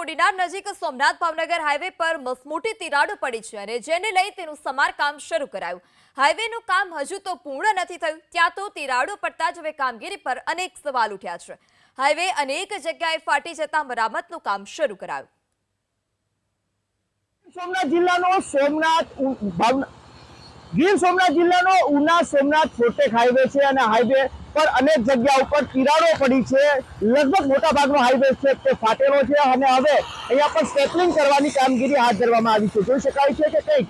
કોડીનાર નજીક સોમનાથ ભાવનગર હાઈવે પર મસમોટી તિરાડો પડી છે અને જેને લઈ તેનું સમારકામ શરૂ કરાયું. હાઈવેનું કામ હજુ તો પૂર્ણ નથી થયું, ત્યાં તો તિરાડો પડતા જ હવે કામગીરી પર અનેક સવાલ ઉઠ્યા છે. હાઈવે અનેક જગ્યાએ ફાટી જતા મરામતનું કામ શરૂ કરાયું. સોમનાથ જિલ્લાનો સોમનાથ ગીર સોમનાથ જિલ્લાનો ઉના સોમનાથ ફોટેક હાઈવે છે અને હાઈવે પર અનેક જગ્યા ઉપર તિરાડો પડી છે. લગભગ મોટા ભાગનો હાઈવે છે તે ફાટેલો છે અને હવે અહીંયા પર સ્ટેપલિંગ કરવાની કામગીરી હાથ ધરવામાં આવી છે. જોઈ શકાય છે કે કંઈક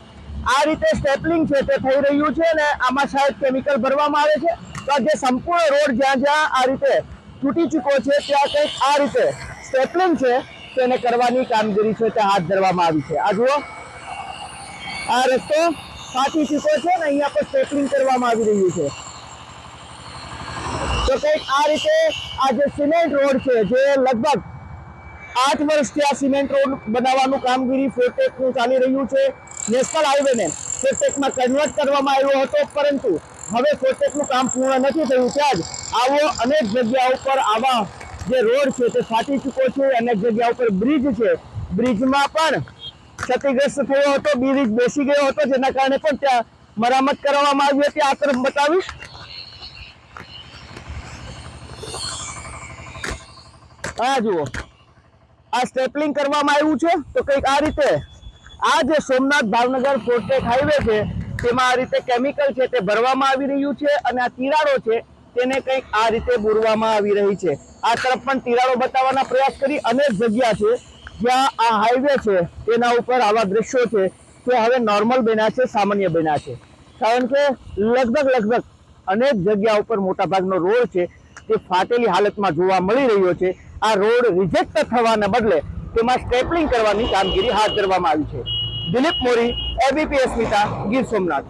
આ રીતે સ્ટેપલિંગ છે તે થઈ રહ્યું છે અને આમાં શાયદ કેમિકલ ભરવામાં આવે છે. તો જે સંપૂર્ણ રોડ જ્યાં જ્યાં આ રીતે તૂટી ચૂક્યો છે, ત્યાં કંઈક આ રીતે સ્ટેપલિંગ છે તેને કરવાની કામગીરી છે તે હાથ ધરવામાં આવી છે. આ જુઓ. આ રસ્તો ફાટી ચૂક્યો છે ને અહીંયા પર સ્ટેપલિંગ કરવામાં આવી રહ્યું છે. તો કંઈક આ રીતે આ જે સિમેન્ટ રોડ છે, જે લગભગ આઠ વર્ષથી આ સિમેન્ટ રોડ બનાવવાનું કામગીરી ફોટેકનું ચાલી રહ્યું છે, નેશનલ હાઈવેને ફોટેકમાં કન્વર્ટ કરવામાં આવ્યો હતો, પરંતુ હવે ફોટેકનું કામ પૂર્ણ નથી થયું. ત્યાં જ આવો અનેક જગ્યા ઉપર આવા જે રોડ છે, તે ફાટી ચૂક્યો છે, અનેક જગ્યા ઉપર બ્રિજ છે. બ્રિજમાં પણ ક્ષતિગ્રસ્ત થયો હતો, બ્રિજ બેસી ગયો હતો, જેના કારણે પણ ત્યાં મરામત કરવામાં આવી હતી. આ તરફ બતાવીશ. આ જુઓ. આ સ્ટેપલિંગ કરવામાં આવ્યું છે. તો કંઈક આ રીતે, આ જે સોમનાથ ભાવનગર ફોર્ટેક હાઈવે છે, તેમાં આ રીતે કેમિકલ છે તે ભરવામાં આવી રહ્યું છે અને આ તિરાડો છે તેને કંઈક આ રીતે બોરવામાં આવી રહી છે. આ તરફ પણ તિરાડો બતાવવાના પ્રયાસ કરી અનેક જગ્યા છે જ્યાં આ હાઈવે છે તેના ઉપર આવા દ્રશ્યો છે તે હવે નોર્મલ બન્યા છે, સામાન્ય બન્યા છે. કારણ કે લગભગ લગભગ અનેક જગ્યા ઉપર મોટાભાગનો રોડ છે તે ફાટેલી હાલતમાં જોવા મળી રહ્યો છે, આ રોડ રિજેક્ટ થવાના બદલે તેમાં સ્ટેપલિંગ કરવાની કામગીરી હાથ ધરવામાં આવી છે. દિલીપ મોરી એબીપી અસ્મિતા ગીર સોમનાથ.